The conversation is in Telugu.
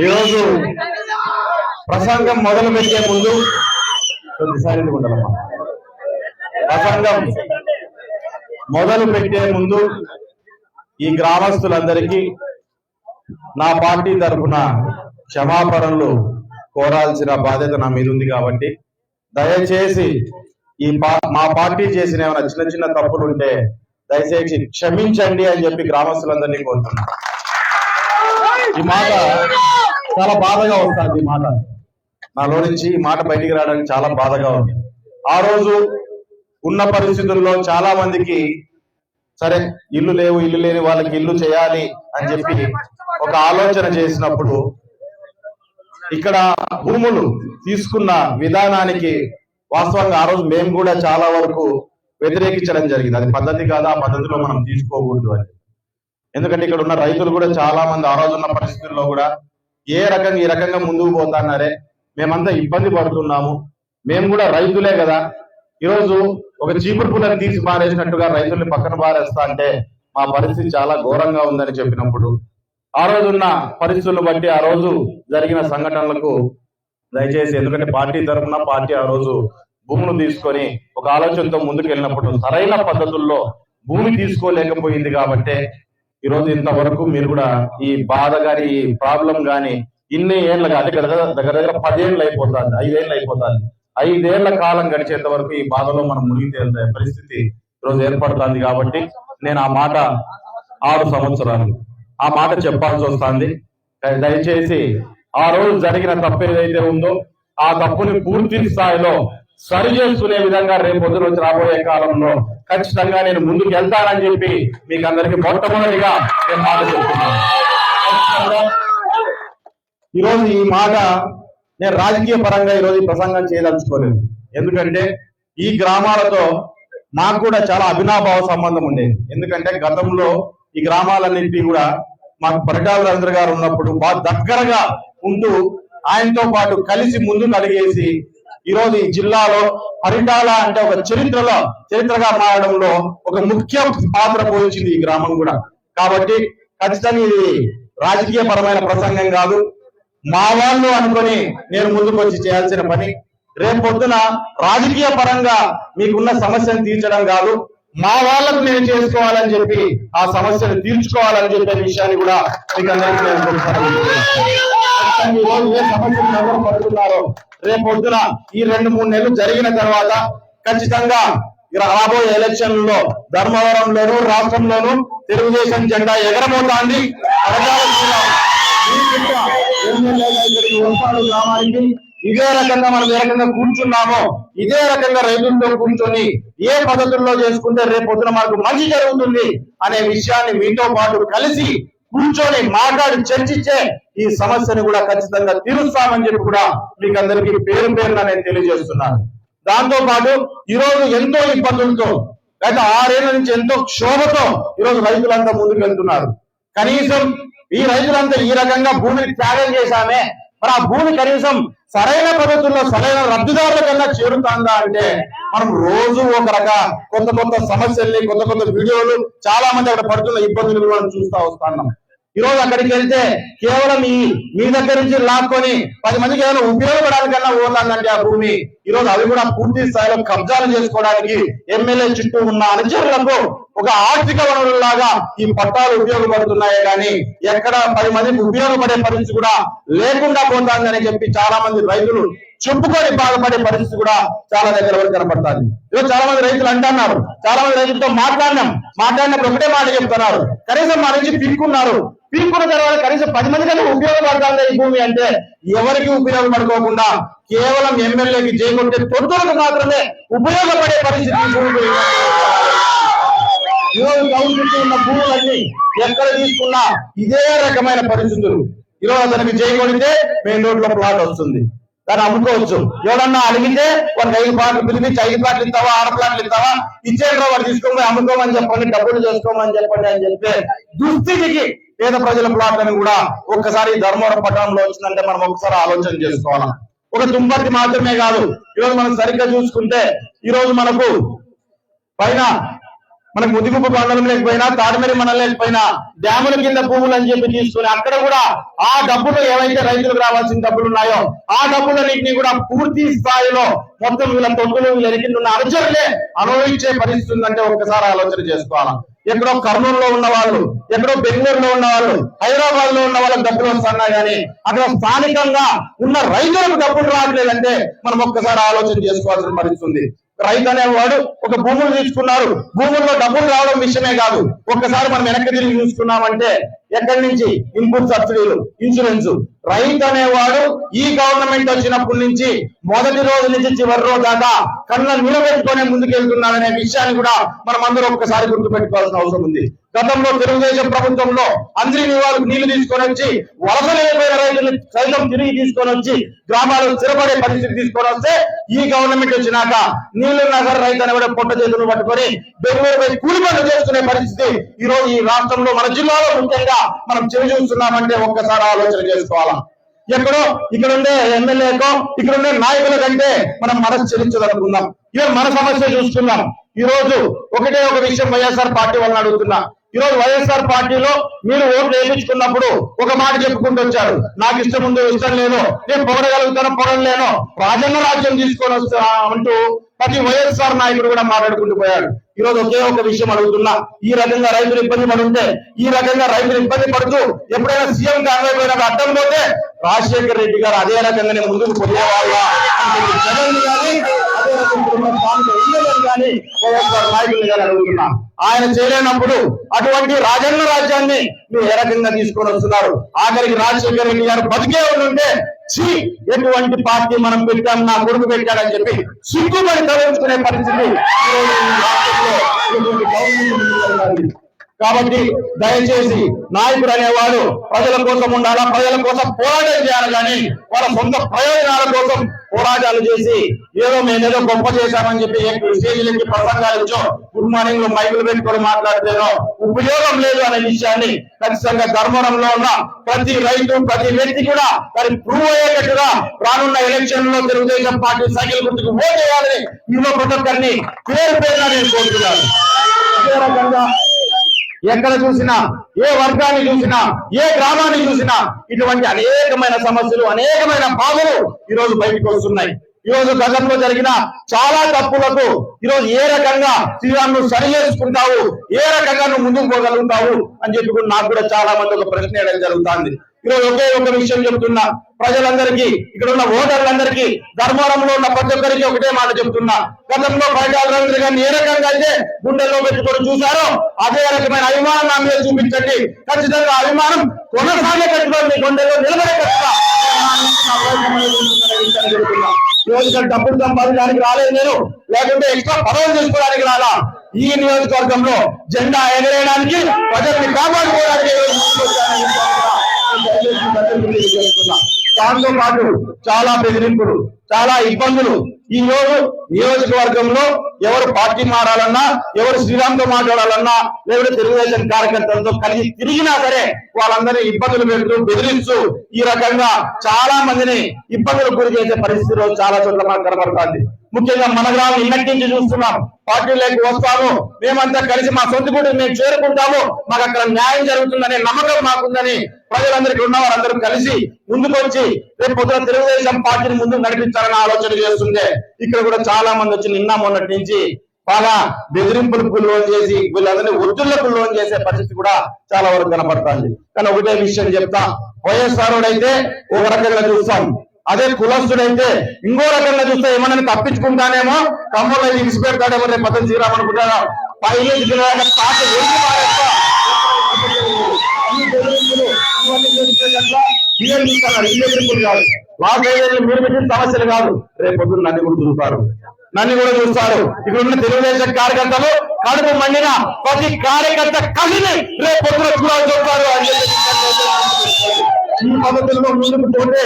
ఈరోజు ప్రసంగం మొదలు పెట్టే ముందు కొద్దిసారి ఉండాలమ్మా. ప్రసంగం మొదలు పెట్టే ముందు ఈ గ్రామస్తులందరికీ నా పార్టీ తరఫున క్షమాపణలు కోరాల్సిన బాధ్యత నా మీద ఉంది కాబట్టి దయచేసి ఈ మా పార్టీ చేసిన ఏమైనా చిన్న చిన్న తప్పులు ఉంటే దయచేసి క్షమించండి అని చెప్పి గ్రామస్తులందరినీ కోరుతున్నాను ఈ మాట చాలా బాధగా వస్తుంది ఈ మాట. నాలో నుంచి ఈ మాట బయటికి రావడానికి చాలా బాధగా ఉంది. ఆ రోజు ఉన్న పరిస్థితుల్లో చాలా మందికి సరే ఇల్లు లేవు ఇల్లు లేని వాళ్ళకి ఇల్లు చేయాలి అని చెప్పి ఒక ఆలోచన చేసినప్పుడు ఇక్కడ భూములు తీసుకున్న విధానానికి వాస్తవంగా ఆ రోజు మేము కూడా చాలా వరకు వ్యతిరేకించడం జరిగింది. అది పద్ధతి కాదు? ఆ పద్ధతిలో మనం తీసుకోకూడదు అని. ఎందుకంటే ఇక్కడ ఉన్న రైతులు కూడా చాలా మంది ఆ రోజు ఉన్న పరిస్థితుల్లో కూడా ఏ రకంగా ఈ రకంగా ముందుకు పోతున్నారే మేమంతా ఇబ్బంది పడుతున్నాము. మేము కూడా రైతులే కదా. ఈరోజు ఒక చీపురు పుల్లని తీసి పారేసినట్టుగా రైతుల్ని పక్కన పారేస్తా అంటే మా పరిస్థితి చాలా ఘోరంగా ఉందని చెప్పినప్పుడు ఆ రోజున్న పరిస్థితులను బట్టి ఆ రోజు జరిగిన సంఘటనలకు దయచేసి ఎందుకంటే పార్టీ తరఫున పార్టీ ఆ రోజు భూములు తీసుకొని ఒక ఆలోచనతో ముందుకు వెళ్ళినప్పుడు సరైన పద్ధతుల్లో భూమి తీసుకోలేకపోయింది కాబట్టి ఈ రోజు ఇంతవరకు మీరు కూడా ఈ బాధ గాని ఈ ప్రాబ్లం గాని ఇన్ని ఏళ్ళు అంటే దగ్గర దగ్గర దగ్గర పదేళ్ళు అయిపోతుంది ఐదేళ్ళు అయిపోతుంది. ఐదేళ్ళ కాలం గడిచేంత వరకు ఈ బాధలో మనం మునిగి తేలిన పరిస్థితి ఈరోజు ఏర్పడుతుంది కాబట్టి నేను ఆ మాట ఆరు సంవత్సరాలు ఆ మాట చెప్పాల్సి వస్తుంది. దయచేసి ఆ రోజు జరిగిన తప్పు ఏదైతే ఉందో ఆ తప్పుని పూర్తి స్థాయిలో సరి చేసుకునే విధంగా రేపు పొద్దున వచ్చి రాబోయే కాలంలో ఖచ్చితంగా నేను ముందుకు వెళ్తానని చెప్పి మీకు అందరికి మొట్టమొదటిగా నేను మాట చెప్తున్నాను ఈరోజు ఈ మాట నేను రాజకీయ పరంగా ఈరోజు ఈ ప్రసంగం చేయదలుచుకోలేదు. ఎందుకంటే ఈ గ్రామాలతో నాకు కూడా చాలా అభినాభావ సంబంధం ఉండేది. ఎందుకంటే గతంలో ఈ గ్రామాలన్నింటినీ కూడా మాకు పరిటాల రవీంద్ర గారు ఉన్నప్పుడు బాగా దగ్గరగా ఉంటూ ఆయనతో పాటు కలిసి ముందుకు ఈ ఈరోజు ఈ జిల్లాలో పరిటాల అంటే ఒక చరిత్రలో చరిత్రగా మారడంలో ఒక ముఖ్య పాత్ర పోషించింది ఈ గ్రామం కూడా. కాబట్టి ఖచ్చితంగా ఇది రాజకీయ పరమైన ప్రసంగం కాదు. మా వాళ్ళు అనుకుని నేను ముందుకు వచ్చి చేయాల్సిన పని. రేపు పొద్దున రాజకీయ పరంగా మీకున్న సమస్యను తీర్చడం కాదు. మా వాళ్ళకు నేను చేసుకోవాలని చెప్పి ఆ సమస్యను తీర్చుకోవాలని చెప్పే విషయాన్ని కూడా మీకు అందరికీ నేను ఈ రోజు ఏ సమస్యలు ఎవరు పడుతున్నారో రేపు పొద్దున ఈ రెండు మూడు నెలలు జరిగిన తర్వాత ఖచ్చితంగా ఈ రాబోయే ఎలక్షన్లలో ధర్మవరంలోను రాష్ట్రంలోను తెలుగుదేశం జెండా ఎగరబోతోంది. గ్రామానికి ఇదే రకంగా మనం ఏ రకంగా కూర్చున్నామో ఇదే రకంగా రైతులతో కూర్చొని ఏ పద్ధతుల్లో చేసుకుంటే రేపు పొద్దున మనకు మంచి జరుగుతుంది అనే విషయాన్ని మీతో పాటు కలిసి కూర్చొని మాట్లాడి చర్చించే ఈ సమస్యను కూడా ఖచ్చితంగా తీరుస్తామని చెప్పి కూడా మీకు అందరికీ పేరు పేరున నేను తెలియజేస్తున్నాను. దాంతో పాటు ఈరోజు ఎంతో ఇబ్బందులతో గత ఆరేళ్ళ నుంచి ఎంతో క్షోభతో ఈ రోజు రైతులంతా ముందుకు వెళ్తున్నారు. కనీసం ఈ రైతులంతా ఈ రకంగా భూమిని త్యాగం చేశామే. మరి ఆ భూమి కనీసం సరైన పద్ధతుల్లో సరైన లబ్ధిదారుల కన్నా చేరుతుందా అంటే మనం రోజు ఒక రక కొంత కొంత సమస్యల్ని కొంత కొంత వీడియోలు చాలా మంది అక్కడ పడుతున్న ఇబ్బందులు కూడా మనం చూస్తా వస్తున్నాం. ఈ రోజు అక్కడికి వెళ్తే కేవలం ఈ మీ దగ్గర నుంచి లాక్కొని పది మందికి ఏమైనా ఉపయోగపడానికన్నా ఓర్లందండి ఆ భూమి. ఈ రోజు అవి కూడా పూర్తి స్థాయిలో కబ్జాలు చేసుకోవడానికి ఎమ్మెల్యే చుట్టూ ఉన్న అనుచరులకు ఒక ఆర్థిక వనరులాగా ఈ పట్టాలు ఉపయోగపడుతున్నాయే కానీ ఎక్కడ పది మందికి ఉపయోగపడే పరిస్థితి కూడా లేకుండా పోతుందని చెప్పి చాలా మంది రైతులు చెప్పుకొని బాధపడే పరిస్థితి కూడా చాలా దగ్గర వరకు కనపడుతుంది ఈరోజు చాలా మంది రైతులు అంటున్నారు. చాలా మంది రైతులతో మాట్లాడినాం. మాట్లాడినప్పుడు ఒకటే మాట చెప్తున్నారు. కనీసం మా నుంచి పీక్కున్నారు. పీక్కున్న తర్వాత కనీసం పది మంది కంటే ఉపయోగపడుతుంది ఈ భూమి అంటే ఎవరికి ఉపయోగపడుకోకుండా కేవలం ఎమ్మెల్యేకి చేయకుంటే తొట్టులకు మాత్రమే ఉపయోగపడే పరిస్థితి భూమి ఈరోజు గవర్నమెంట్ ఉన్న భూములన్నీ ఎక్కడ తీసుకున్నా ఇదే రకమైన పరిస్థితులు. ఈరోజు అతనికి చేయగలిగితే మెయిన్ రోడ్లో ప్లాట్ వస్తుంది. దాన్ని అమ్ముకోవచ్చు. ఎవడన్నా అడిగితే వాడికి ఐదు ప్లాట్లు పిలిపించి ఐదు ప్లాట్లు ఇస్తావా ఆరు ప్లాట్లు ఇస్తావా? ఇచ్చేట్రా వాడు తీసుకోమని అమ్ముకోమని చెప్పండి డబ్బులు చేసుకోమని చెప్పండి అని చెప్పి దుస్థితికి పేద ప్రజల ప్లాట్లను కూడా ఒక్కసారి ధర్మవరం పట్టణంలో వచ్చిందంటే మనం ఒకసారి ఆలోచన చేసుకోవాలి? ఒక తుంపర్తి మాత్రమే కాదు. ఈరోజు మనం సరిగ్గా చూసుకుంటే ఈ రోజు మనకు పైన మన ముదిగుప్ప మండలం లేకపోయినా తాడిమేరి మండలం లేకపోయినా డ్యాముల కింద భూములు అని చెప్పి తీసుకుని అక్కడ కూడా ఆ డబ్బులు ఏవైతే రైతులకు రావాల్సిన డబ్బులు ఉన్నాయో ఆ డబ్బులన్నింటినీ కూడా పూర్తి స్థాయిలో మొత్తం వీళ్ళ తొంగులు వీళ్ళ ఎరికింద ఉన్న అనుభవించే పరిస్థితి ఉందంటే ఒక్కసారి ఆలోచన చేసుకోవాలా? ఎక్కడో కర్నూలులో ఉన్న వాళ్ళు ఎక్కడో బెంగళూరులో ఉన్న వాళ్ళు హైదరాబాద్లో ఉన్న వాళ్ళకి డబ్బులు వస్తున్నా గానీ అక్కడ స్థానికంగా ఉన్న రైతులకు డబ్బులు రావట్లేదంటే మనం ఒక్కసారి ఆలోచన చేసుకోవాల్సిన పరిస్థితి రైతు అనేవాడు ఒక భూములు తీసుకున్నారు. భూముల్లో డబ్బులు రావడం విషయమే కాదు. ఒక్కసారి మనం వెనక్కి తిరిగి చూసుకున్నామంటే ఎక్కడి నుంచి? ఇన్పుట్ సబ్సిడీలు ఇన్సూరెన్స్ రైతు అనేవాడు ఈ గవర్నమెంట్ వచ్చినప్పటి నుంచి మొదటి రోజు నుంచి చివరి రోజు దాకా కళ్ళ నిలబెట్టుకునే ముందుకెళ్తున్నాడనే విషయాన్ని కూడా మనం అందరూ ఒక్కసారి గుర్తుపెట్టుకోవాల్సిన అవసరం ఉంది. గతంలో తెలుగుదేశం ప్రభుత్వంలో అందరి వాళ్ళకు నీళ్ళు తీసుకొని వచ్చి వలస లేకపోయిన రైతులు సైతం తిరిగి తీసుకొని వచ్చి గ్రామాలు స్థిరపడే పరిస్థితి తీసుకొని వస్తే ఈ గవర్నమెంట్ వచ్చినాక నీళ్ళు నగర్ రైతు అనేవాడు పొట్ట చేతులు పట్టుకొని బెంగళూరుపై కూలి పనులు చేసుకునే పరిస్థితి ఈ రోజు ఈ రాష్ట్రంలో మన జిల్లాలో ముఖ్యంగా మనం చెవి చూస్తున్నామంటే ఒక్కసారి ఆలోచన చేసుకోవాలా? ఎక్కడో ఇక్కడ ఉండే ఎమ్మెల్యేకో ఇక్కడ ఉండే నాయకుల కంటే మనం మనసు చెల్లించదనుకుందాం ఇవే మన సమస్య చూస్తున్నాం. ఈ రోజు ఒకటే ఒక విషయం వైఎస్ఆర్ పార్టీ వాళ్ళని అడుగుతున్నా. ఈ రోజు వైఎస్ఆర్ పార్టీలో మీరు ఓట్లు వేయించుకున్నప్పుడు ఒక మాట చెప్పుకుంటూ వచ్చారు. నాకు ఇష్టం ఉందో ఇష్టం లేదో నేను పొగడగలుగుతాను పొగడలేను రాజన్న రాజ్యం తీసుకొని వస్తా అంటూ ప్రతి వైఎస్ఆర్ నాయకుడు కూడా మాట్లాడుకుంటూ పోయాడు. ఈ రోజు ఒకే ఒక విషయం అడుగుతున్నా. ఈ రకంగా రైతులు ఇబ్బంది పడుంటే ఈ రకంగా రైతులు ఇబ్బంది పడుతూ ఎప్పుడైనా సీఎం కాకపోయినా అడ్డం పోతే రాజశేఖర్ రెడ్డి గారు అదే రకంగానే ముందుకు పోయేవాళ్ళ. జగన్ గారి స్థానిక ఎమ్మెల్యేలు వైఎస్ఆర్ నాయకులు ఆయన చేయలేనప్పుడు అటువంటి రాజన్న రాజ్యాన్ని మీరు ఏ రకంగా తీసుకొని వస్తున్నారు. ఆఖరికి రాజశేఖర రెడ్డి గారు బతికే ఉంటే ఛీ ఎటువంటి పార్టీ మనం పెట్టాం నా కొడుకు పెట్టాడని చెప్పి సిగ్గుపడి తలంచుకునే పరిస్థితి గవర్నమెంట్ కాబట్టి దయచేసి నాయకుడు అనేవాడు ప్రజల కోసం ఉండాలా? ప్రజల కోసం పోరాటం చేయాలి కానీ వాళ్ళ సొంత ప్రయోజనాల కోసం పోరాటాలు చేసి ఏదో మేము ఏదో గొప్ప చేశామని చెప్పి స్టేజీలకి ప్రసంగాలు ఇచ్చో. గుడ్ మార్నింగ్లో మైకులు పెట్టుకొని మాట్లాడితేనో ఉపయోగం లేదు అనే విషయాన్ని ఖచ్చితంగా ధర్మవరంలో ఉన్న ప్రతి రైతు ప్రతి వ్యక్తి కూడా దాన్ని ప్రూవ్ అయ్యేటట్టుగా రానున్న ఎలక్షన్లో తెలుగుదేశం పార్టీ సైకిల్ గుర్తుకు ఓటు వేయాలని ఇందులో ప్రతి ఒక్కరిని పేరు పేరున నేను కోరుతున్నాను. అదే రకంగా ఎక్కడ చూసినా ఏ వర్గాన్ని చూసినా ఏ గ్రామాన్ని చూసినా ఇటువంటి అనేకమైన సమస్యలు అనేకమైన బాధలు ఈ రోజు బయటకు వస్తున్నాయి. ఈ రోజు గతంలో జరిగిన చాలా తప్పులకు ఈ రోజు ఏ రకంగా శ్రీరామ్ సరి చేసుకుంటావు ఏ రకంగా నువ్వు ముందుకు పోగలుగుతావు అని చెప్పి నాకు కూడా చాలా మంది ఒక ప్రశ్న వేయడం జరుగుతుంది. ఈరోజు ఒకే ఒక విషయం చెప్తున్నా. ప్రజలందరికీ ఇక్కడ ఉన్న ఓటర్లందరికీ ధర్మవరంలో ఉన్న ప్రతి ఒక్కరికి ఒకటే మాట చెప్తున్నా. గతంలో బయట గారిని ఏ రకంగా అయితే గుండెల్లో పెట్టుకొని చూశారో అదే రకమైన అభిమానం నా మీద చూపించండి. ఖచ్చితంగా అభిమానం కొనసాగేటట్టుగా మీ గుండెల్లో నిలబడేటట్టుగా నా డబ్బులు సంపాదించడానికి రాలేదు నేను. లేకుంటే ఎక్స్ట్రా పదవులు చేసుకోవడానికి రాలా. ఈ నియోజకవర్గంలో జెండా ఎగరేయడానికి ప్రజల్ని కాపాడుకోవడానికి దాంతో పాటు చాలా బెదిరింపులు చాలా ఇబ్బందులు. ఈ రోజు నియోజకవర్గంలో ఎవరు పార్టీ మారాలన్నా ఎవరు శ్రీరామ్తో మాట్లాడాలన్నా లేకపోతే తెలుగుదేశం కార్యకర్తలతో కలిసి తిరిగినా సరే వాళ్ళందరినీ ఇబ్బందులు పెడుతూ బెదిరిస్తూ ఈ రకంగా చాలా మందిని ఇబ్బందులకు గురి చేసే పరిస్థితిలో చాలా చోట్ల మనకు కనబడుతుంది. ముఖ్యంగా మన గ్రామం ఇన్నటి నుంచి చూస్తున్నాం పార్టీలోకి వస్తాము మేమంతా కలిసి మా సొంత గుడి మేము చేరుకుంటాము. మాకు అక్కడ న్యాయం జరుగుతుందనే నమ్మకం మాకుందని ప్రజలందరికీ ఉన్న వారందరూ కలిసి ముందుకు వచ్చి రేపు పొద్దున తెలుగుదేశం పార్టీని ముందు నడిపించాలని ఆలోచన చేస్తుంది ఇక్కడ కూడా చాలా మంది వచ్చి నిన్న మొన్నటి నుంచి బాగా బెదిరింపులకు లోన్ చేసి వీళ్ళందరినీ ఒత్తిళ్ళకు లోన్ చేసే పరిస్థితి కూడా చాలా వరకు కనపడుతుంది కానీ ఒకటే విషయం చెప్తా. వైఎస్ఆర్ అయితే ఒక రకంగా చూస్తాం. అదే కులస్తుడైతే ఇంకో రకంగా చూస్తే ఏమన్నా తప్పించుకుంటానేమో కమ్మలో ఇడిచి పెడతాడేమో రేపు పద్ధతి తీరామనుకుంటారా పైన పాట మీరు పెట్టిన సమస్యలు కాదు. రేపు నన్ను కూడా చూస్తారు. నన్ను కూడా చూస్తారు. ఇక్కడ ఉన్న తెలుగుదేశం కార్యకర్తలు కడుపు మండిన ప్రతి కార్యకర్త కలిసి రేపు పొద్దున చూడాలి చూస్తారు అని చెప్పి ఈ పద్ధతుల్లో ముందుకు పోతే